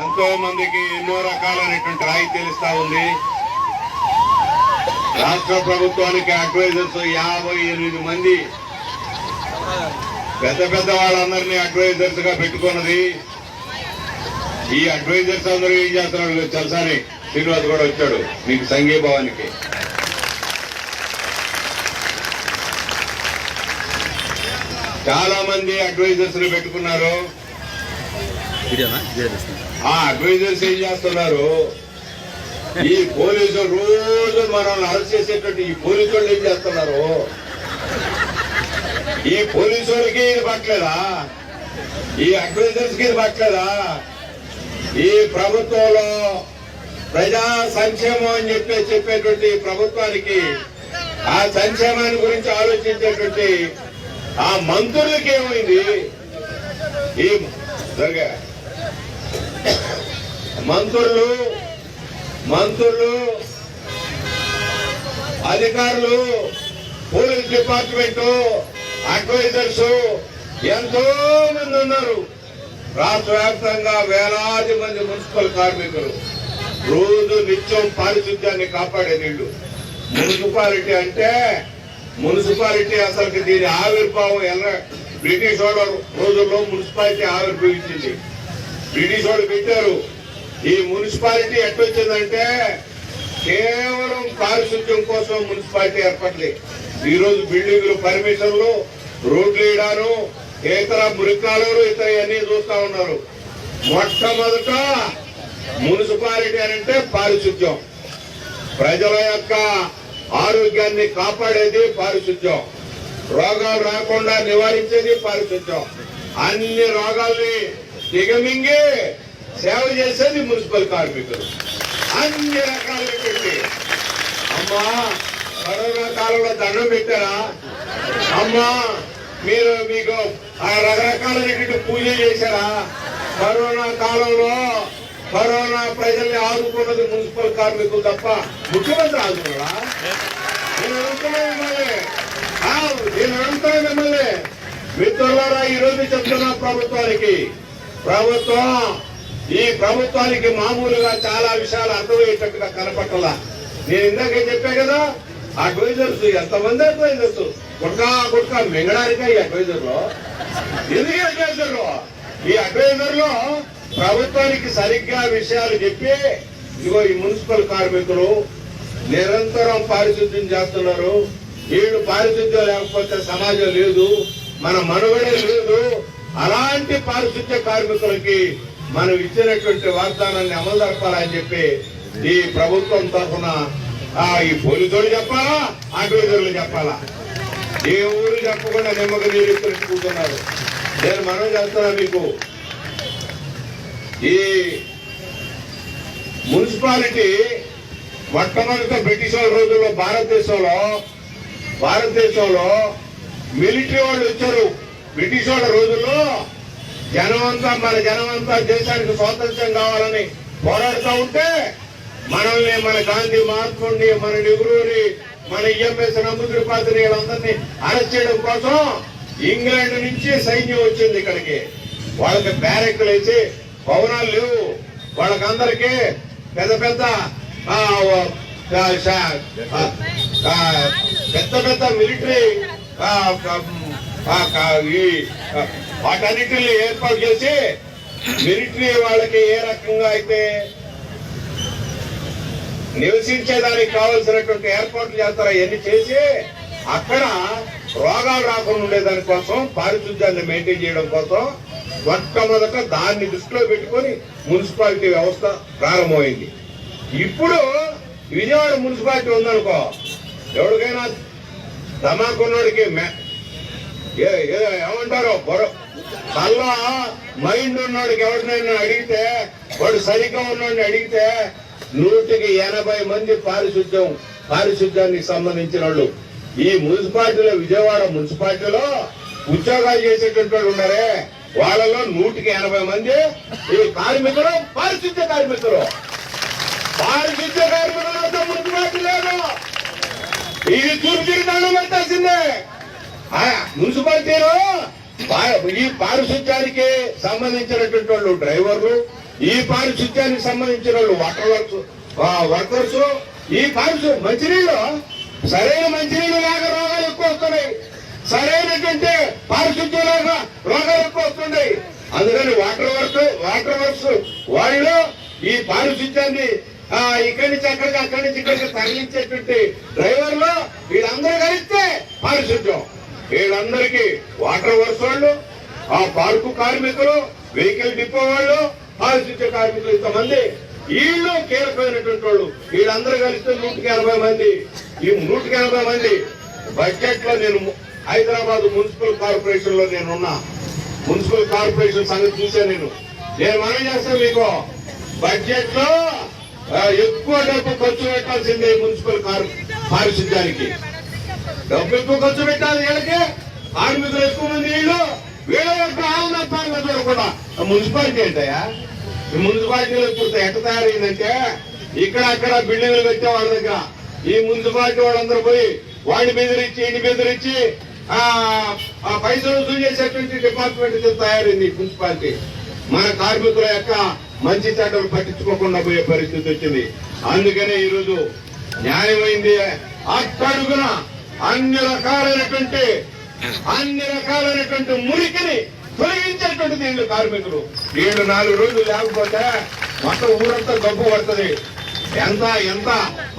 ఎంతో మందికి ఎన్నో రకాలైనటువంటి రాయితీలు ఇస్తా ఉంది. రాష్ట్ర ప్రభుత్వానికి అడ్వైజర్స్ యాభై ఎనిమిది మంది. పెద్ద పెద్ద వాళ్ళందరినీ అడ్వైజర్స్గా పెట్టుకున్నది. ఈ అడ్వైజర్స్ అందరూ ఏం చేస్తున్నారు తెలుసాని శ్రీనివాస్ కూడా వచ్చాడు మీకు సంఘీభావానికి. చాలా మంది అడ్వైజర్స్ పెట్టుకున్నారు ఆ అడ్వైజర్స్ ఏం చేస్తున్నారు? ఈ పోలీసులు రోజు మనల్ని అరెస్ట్ చేసేటట్టు ఈ పోలీసు వాళ్ళు ఏం చేస్తున్నారు? ఈ పోలీసు వాళ్ళకి ఇది పట్టలేదా? ఈ అడ్వైజర్స్కి ఇది పట్టలేదా? ఈ ప్రభుత్వంలో ప్రజా సంక్షేమం అని చెప్పి చెప్పేటువంటి ప్రభుత్వానికి ఆ సంక్షేమాన్ని గురించి ఆలోచించేటువంటి ఆ మంత్రులకి ఏమైంది? ఈ మంత్రులు మంత్రులు అధికారులు పోలీస్ డిపార్ట్మెంట్ అడ్వైజర్స్ ఎంతో మంది ఉన్నారు. రాష్ట్ర వ్యాప్తంగా వేలాది మంది మున్సిపల్ కార్మికులు రోజు నిత్యం పారిశుద్ధ్యాన్ని కాపాడే నీళ్ళు. మున్సిపాలిటీ అంటే మున్సిపాలిటీ అసలు దీని ఆవిర్భావం ఎలా? బ్రిటిష్ వాళ్ళ రోజుల్లో మున్సిపాలిటీ ఆవిర్భవించింది. బ్రిటిష్ వాళ్ళు పెట్టారు. ఈ మున్సిపాలిటీ ఎట్టొచ్చిందంటే కేవలం పారిశుద్ధ్యం కోసం మున్సిపాలిటీ ఏర్పడింది ఈ రోజు బిల్డింగ్లు పర్మిషన్లు రోడ్లు వేయడాను ఇతర మురికాలు ఇతర అన్ని చూస్తా ఉన్నారు. మొట్టమొదట మున్సిపాలిటీ అని అంటే పారిశుద్ధ్యం. ప్రజల యొక్క ఆరోగ్యాన్ని కాపాడేది పారిశుద్ధ్యం. రోగాలు రాకుండా నివారించేది పారిశుద్ధ్యం. అన్ని రోగాల్ని దిగమింగి సేవ చేసేది మున్సిపల్ కార్మికులు. అన్ని రకాలైనటువంటి అమ్మా కరోనా కాలంలో దండం పెట్టారా? అమ్మా మీరు మీకు ఆ రకరకాలైనటువంటి పూజ చేశారా? కరోనా కాలంలో కరోనా ప్రజల్ని ఆదుకున్నది మున్సిపల్ కార్మికులు తప్ప ముఖ్యమంత్రి ఆదుకున్నాడా? నేను అడుగుతున్నాను మిమ్మల్ని నేను అడుగుతున్నాను మిమ్మల్ని మిత్రులారా ఈరోజు చెప్తున్నా ప్రభుత్వానికి ప్రభుత్వం ఈ ప్రభుత్వానికి మామూలుగా చాలా విషయాలు అర్థమయ్యేటట్టుగా కనపట్టాల నేను ఇందాక చెప్పా కదా అడ్వైజర్స్ ఎంతమంది అడ్వైజర్స్ గుట్కా గుట్కా మింగడానికా ఈ అడ్వైజర్లో ఎందుకే ఎందుకు ఈ అడ్వైజర్లో ఈ ప్రభుత్వానికి సరిగ్గా విషయాలు చెప్పి ఇదిగో ఈ మున్సిపల్ కార్మికులు నిరంతరం పారిశుద్ధ్యం చేస్తున్నారు. వీళ్ళు పారిశుద్ధ్యం లేకపోతే సమాజం లేదు. మన మనుగడే లేదు. అలాంటి పారిశుద్ధ్య కార్మికులకి మనం ఇచ్చినటువంటి వాగ్దానాన్ని అమలు జరపాలని చెప్పి ఈ ప్రభుత్వం తరఫున ఆ ఈ పోలీసులు చెప్పాలా? అడ్వైజర్లు చెప్పాలా? ఏ ఊరు చెప్పకుండా నిమ్మక నీరు కూర్చున్నారు. నేను మనం చేస్తున్నా మీకు. ఈ మున్సిపాలిటీ మొట్టమొదట బ్రిటిష్ వాళ్ళ రోజుల్లో భారతదేశంలో భారతదేశంలో మిలిటరీ వాళ్ళు వచ్చారు. బ్రిటిష్ వాళ్ళ రోజుల్లో జనమంతా మన జనమంతా దేశానికి స్వాతంత్ర్యం కావాలని పోరాడుతూ ఉంటే మనల్ని మన గాంధీ మహాత్ముడిని మన నెహ్రూని మన ఈఎంఎస్ నమ్ముద్రిపాత్రి వీళ్ళందరినీ అరెస్ట్ చేయడం కోసం ఇంగ్లాండ్ నుంచి సైన్యం వచ్చింది ఇక్కడికి. వాళ్ళకి బ్యారెక్లు వేసి భవనాలు లేవు. వాళ్ళకందరికీ పెద్ద పెద్ద పెద్ద పెద్ద మిలిటరీ ఈ వాటన్నిటిని ఏర్పాటు చేసి మిలిటరీ వాళ్ళకి ఏ రకంగా అయితే నివసించేదానికి కావలసినటువంటి ఏర్పాట్లు చేస్తారో అవన్నీ చేసి అక్కడ రోగాలు రాకుండా ఉండేదాని కోసం పారిశుద్ధ్యాన్ని మెయింటైన్ చేయడం కోసం మొట్టమొదట దాన్ని దృష్టిలో పెట్టుకొని మున్సిపాలిటీ వ్యవస్థ ప్రారంభమైంది. ఇప్పుడు విజయవాడ మున్సిపాలిటీ ఉందనుకో ఎవరికైనా తమాకున్నోడికి ఏమంటారు? బొర కళ్ళ మైండ్ ఉన్నోడికి ఎవరినైనా అడిగితే వాడు సరిగ్గా ఉన్నోడిని అడిగితే నూటికి ఎనభై మంది పారిశుద్ధ్యం పారిశుద్ధ్యానికి సంబంధించిన వాళ్ళు. ఈ మున్సిపాలిటీలో విజయవాడ మున్సిపాలిటీలో ఉద్యోగాలు చేసేటువంటి వాళ్ళు ఉన్నారే వాళ్ళలో నూటికి ఎనభై మంది ఈ కార్మికులు పారిశుద్ధ్య కార్మికులు. పారిశుద్ధ్య కార్మికులు మున్సిపాలిటీ లేదు. ఇది చూపు తిరిగి పెట్టాల్సిందే. మున్సిపాలిటీలో పా- ఈ పారిశుద్ధ్యానికి సంబంధించినటువంటి వాళ్ళు డ్రైవర్లు ఈ పారిశుద్ధ్యానికి సంబంధించిన వాళ్ళు వాటర్ వర్క్స్ వర్కర్స్ ఈ పారిశు మంచినీళ్ళు సరైన మంచినీళ్ళు లాగా రోగాలు ఎక్కువ వస్తున్నాయి. సరైనటువంటి పారిశుద్ధ్యం లాగా రోగాలు ఎక్కువ వస్తున్నాయి. అందుకని వాటర్ వర్క్ వాటర్ వర్క్స్ వాళ్ళు ఈ పారిశుద్ధ్యాన్ని ఆ, ఇక్కడి నుంచి అక్కడికి అక్కడి నుంచి ఇక్కడికి తరలించేటువంటి డ్రైవర్లు వీళ్ళందరూ కలిస్తే పారిశుద్ధ్యం. వీళ్ళందరికీ వాటర్ వర్క్స్ వాళ్ళు ఆ పార్కు కార్మికులు వెహికల్ డిపో వాళ్ళు పారిశుద్ధ్య కార్మికులు ఇంతమంది. వీళ్ళు కీలకమైనటువంటి వాళ్ళు. వీళ్ళందరూ కలిస్తే నూటికి ఎనభై మంది. ఈ నూటికి ఎనభై మంది బడ్జెట్లో నేను హైదరాబాద్ మున్సిపల్ కార్పొరేషన్లో నేనున్నా. మున్సిపల్ కార్పొరేషన్ సంగతి చూశాను నేను. నేను మనం చేస్తాను మీకు. బడ్జెట్లో ఎక్కువ డబ్బు ఖర్చు పెట్టాల్సిందే మున్సిపల్ కార్ పారిశుద్ధ్యానికి. డబ్బు ఎక్కువ ఖర్చు పెట్టాలి వీళ్ళకి కార్మికులు ఎక్కువ మంది వీళ్ళు వీళ్ళ యొక్క ఆనందాలు కూడా ఆ మున్సిపాలిటీ ఏంటయ్యా? ఈ మున్సిపాలిటీలో చూస్తే ఎట్ట తయారైందంటే ఇక్కడ అక్కడ బిల్డింగ్లు పెట్టే వాళ్ళ దగ్గర. ఈ మున్సిపాలిటీ వాళ్ళందరూ పోయి వాడిని బెదిరించి ఇంటి బెదిరించి ఆ ఆ పైసలు వసూలు చేసేటువంటి డిపార్ట్మెంట్ తయారైంది మున్సిపాలిటీ. మన కార్మికుల యొక్క మంచి చెడ్డలు పట్టించుకోకుండా పోయే పరిస్థితి వచ్చింది. అందుకనే ఈరోజు న్యాయమైంది. అట్టడుగున అన్ని రకాలైనటువంటి అన్ని రకాలైనటువంటి మురికిని తొలగించేటువంటి దీంట్లో కార్మికులు. ఏడు నాలుగు రోజులు లేకపోతే మొత్తం ఊరంతా గొప్ప పడుతుంది. ఎంత ఎంత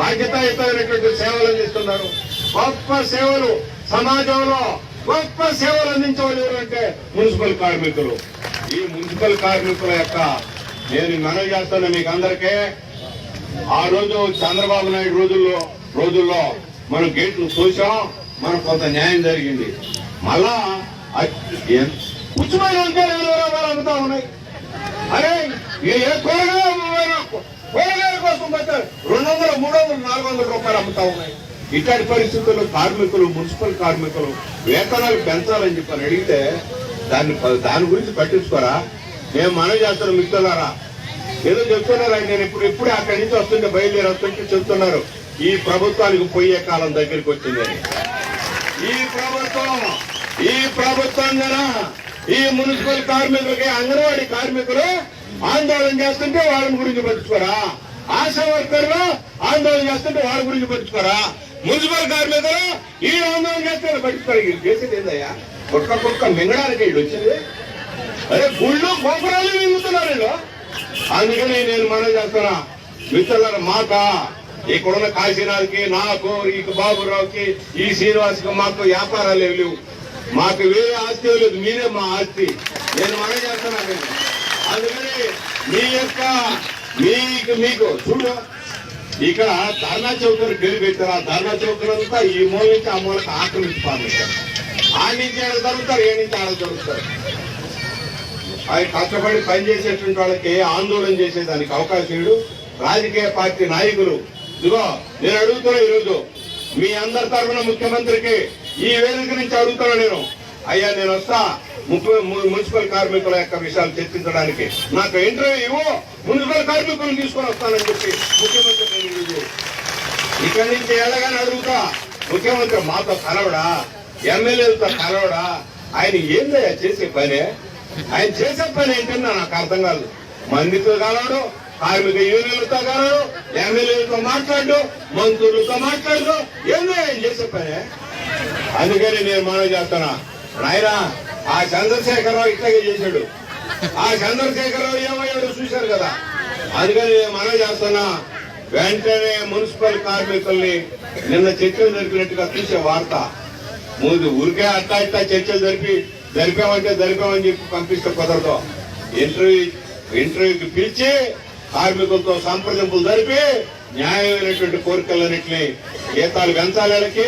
బాధ్యతాయుతమైనటువంటి సేవలు అందిస్తున్నారు. గొప్ప సేవలు సమాజంలో గొప్ప సేవలు అందించవలేరు అంటే మున్సిపల్ కార్మికులు. ఈ మున్సిపల్ కార్మికుల యొక్క నేను మనవి చేస్తాను మీకు అందరికీ. ఆ రోజు చంద్రబాబు నాయుడు రోజుల్లో రోజుల్లో మనం గేట్లు చూసాం మనకు కొంత న్యాయం జరిగింది. మళ్ళా పుచ్చుమైన రూపాయలు అమ్ముతా ఉన్నాయి. అరే ఏ కూరగాయ కూరగాయల కోసం రెండు వందల మూడు వందలు నాలుగు వందల రూపాయలు అమ్ముతా ఉన్నాయి. ఇట్లాంటి పరిస్థితుల్లో కార్మికులు మున్సిపల్ కార్మికులు వేతనాలు పెంచాలని చెప్పని అడిగితే దాన్ని దాని గురించి పట్టించుకోరా? మేము మనం చేస్తున్నాం మిత్రులారా. ఏదో చెప్తున్నారా నేను ఇప్పుడు ఇప్పుడే అక్కడి నుంచి వస్తుంటే బయలుదేరి వస్తుంటే చెప్తున్నారు. ఈ ప్రభుత్వానికి పోయే కాలం దగ్గరికి వచ్చిందని ఈ ప్రభుత్వం ఈ ప్రభుత్వం కదా ఈ మున్సిపల్ కార్మికులకి అంగన్వాడీ కార్మికులు ఆందోళన చేస్తుంటే వాళ్ళ గురించి పట్టించుకోరా? ఆశా వర్కర్లు ఆందోళన చేస్తుంటే వాళ్ళ గురించి పట్టించుకోరా? మున్సిపల్ కార్మికులు ఈ ఆందోళన చేస్తే వాళ్ళు పట్టించుకోరు? వీళ్ళు చేసేది ఏందయ్యా? కుక్క కుక్క మింగడానికి వీళ్ళు వచ్చింది? అరే గుళ్ళు గోపురాలు మింగుతున్నారు వీళ్ళు. అందుకని నేను మనం చేస్తున్నా మిత్రుల మాట ఇక్కడున్న కాశీనాథ్కి నాకు ఈ బాబురావుకి ఈ శ్రీనివాస్కి మాకు వ్యాపారాలు ఏవి లేవు. మాకు వేరే ఆస్తి లేదు. మీరే మా ఆస్తి. నేను మనం చేస్తున్నాను అందుకని మీ యొక్క మీకు మీకు చూడు. ఇక్కడ ధర్నా చౌకర్ గెలిపెట్టారు ఆ ధర్నా చౌకరు అంతా ఈ మూల నుంచి ఆ మూలకు ఆక్రమించి ఆ నుంచి ఆడ జరుగుతారు? ఏ నుంచి ఆడ జరుగుతారు? అవి కష్టపడి పనిచేసేటువంటి వాళ్ళకి ఆందోళన చేసేదానికి అవకాశం ఇవ్వడు రాజకీయ పార్టీ నాయకులు ఇదిగో నేను అడుగుతున్నా ఈరోజు మీ అందరి తరఫున ముఖ్యమంత్రికి ఈ వేదిక నుంచి అడుగుతున్నా నేను. అయ్యా నేను వస్తా. మున్సిపల్ కార్మికుల యొక్క విషయాలు చర్చించడానికి. నాకు ఇంటర్వ్యూ ఇవ్వు. మున్సిపల్ కార్మికులను తీసుకొని వస్తానని చెప్పి ముఖ్యమంత్రి ఇక్కడి నుంచి ఎలాగని అడుగుతా. ముఖ్యమంత్రి మాతో కలవడా? ఎమ్మెల్యేలతో కలవడా? ఆయన ఏందయ్యా చేసే పని? ఆయన చేసే పని ఏంటన్నా నాకు అర్థం కాదు. మందితో కలవడం కార్మిక యూనియన్లతో కలవడు ఎమ్మెల్యేలతో మాట్లాడు మంత్రులతో మాట్లాడు ఏందో ఆయన చేసే పని అందుకని నేను మనం చేస్తున్నా. రాయరా ఆ చంద్రశేఖరరావు ఇట్లాగే చేశాడు. ఆ చంద్రశేఖరరావు ఏమయ్యాడు చూశారు కదా. అందుకని నేను మనం చేస్తున్నా. వెంటనే మున్సిపల్ కార్మికుల్ని నిన్న చర్చలు జరిపినట్టుగా చూసే వార్త. ముందు ఊరికే అట్టా ఇట్టా చర్చలు జరిపి జరిపామంటే జరిపామని చెప్పి పంపిస్తే కుదరదు. ఇంటర్వ్యూ ఇంటర్వ్యూకి పిలిచి కార్మికులతో సంప్రదింపులు జరిపి న్యాయమైనటువంటి కోరికలన్నింటినీ జీతాలు పెంచాలి వీళ్ళకి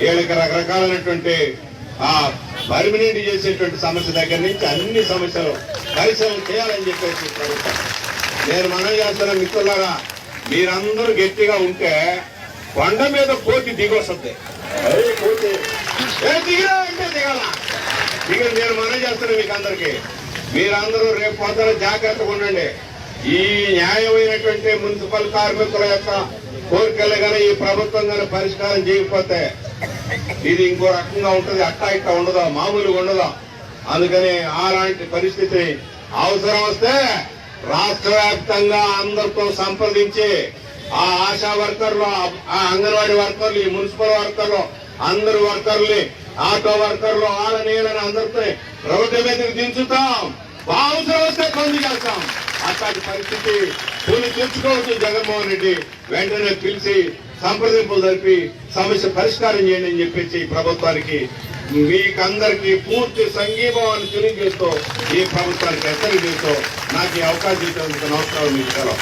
వీళ్ళకి రకరకాలైనటువంటి ఆ పర్మినెంట్ చేసేటువంటి సమస్య దగ్గర నుంచి అన్ని సమస్యలు పరిశీలన చేయాలని చెప్పేసి ప్రభుత్వం నేను మనం చేస్తున్న మిత్రులారా మీరందరూ గట్టిగా ఉంటే కొండ మీద కోటి దిగొస్తుంది. కోటి ఏ దిగిరా అంటే దిగాల. ఇక నేను మనం చేస్తున్నా మీకు అందరికి మీరందరూ రేపు పొద్దున జాగ్రత్తగా ఉండండి. ఈ న్యాయమైనటువంటి మున్సిపల్ కార్మికుల యొక్క కోరికలు కానీ ఈ ప్రభుత్వం కానీ పరిష్కారం చేయకపోతే ఇది ఇంకో రకంగా ఉంటుంది అట్టా ఇట్టా ఉండదు మామూలుగా ఉండదా? అందుకని అలాంటి పరిస్థితి అవసరం వస్తే రాష్ట్ర వ్యాప్తంగా అందరితో సంప్రదించి ఆ ఆశా వర్కర్లు ఆ అంగన్వాడీ వర్కర్లు ఈ మున్సిపల్ వర్కర్లు అందరు వర్కర్లు ఆటో వర్కర్లు వాళ్ళ నీళ్ళని అందరితో రోడ్డు మీదకి దించుతాం. అవసరం వస్తే బంద్ చేస్తాం. అట్లాంటి పరిస్థితి పూలు తీర్చుకోవచ్చు జగన్మోహన్ రెడ్డి. వెంటనే పిలిచి సంప్రదింపులు జరిపి సమస్య పరిష్కారం చేయండి అని చెప్పేసి ప్రభుత్వానికి మీకందరికీ పూర్తి సంఘీభావాన్ని తెలియజేస్తూ ఈ ప్రభుత్వానికి హెచ్చరిక చేస్తూ నాకు ఈ అవకాశం ఇచ్చినందుకు నమస్కారం. మీకు